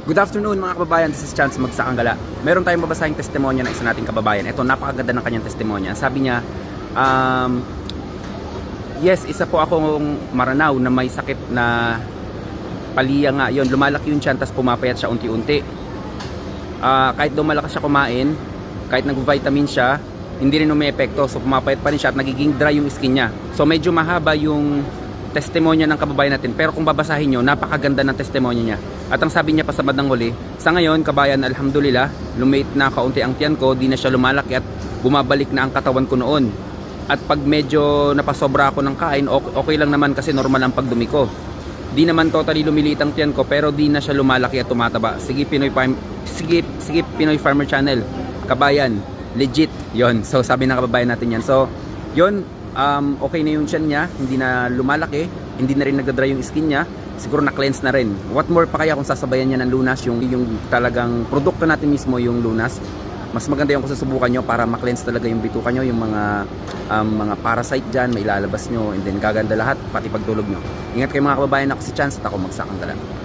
Good afternoon mga kababayan, this is Chance Magsakanggala. Meron tayong babasahing testimonya ng isa nating kababayan. Ito, napakaganda ng kanyang testimonya. Sabi niya, um, yes, isa po akong maranaw na may sakit na paliya nga. Yun, lumalaki yung tiyan, tapos pumapayat siya unti-unti. Ah, kahit daw malakas siya kumain, kahit nag-vitamin siya, hindi rin umiepekto. So pumapayat pa rin siya at nagiging dry yung skin niya. So medyo mahaba yung testimonya ng kababayan natin. Pero kung babasahin nyo, napakaganda ng testimonya niya. At ang sabi niya pa sa bandang huli, sa ngayon, kabayan, alhamdulillah, lumate na kaunti ang tiyan ko, di na siya lumalaki at bumabalik na ang katawan ko noon. At pag medyo napasobra ako ng kain, okay lang naman kasi normal ang pagdumi ko. Di naman totally lumiliit ang tiyan ko, pero di na siya lumalaki at tumataba. Sige, Pinoy Farm, sige, sige, Pinoy Farmer Channel, kabayan, legit, yon So, sabi ng kababayan natin yan. So, yon um, okay na yung tiyan niya, hindi na lumalaki, hindi na rin nagdadry yung skin niya, siguro na-cleanse na rin. What more pa kaya kung sasabayan niya ng lunas, yung, yung talagang produkto natin mismo yung lunas, mas maganda yung kung susubukan nyo para ma-cleanse talaga yung bituka nyo, yung mga um, mga parasite dyan, may lalabas nyo, and then gaganda lahat, pati pagtulog nyo. Ingat kayo mga kababayan, ako si Chance at ako magsakang dala.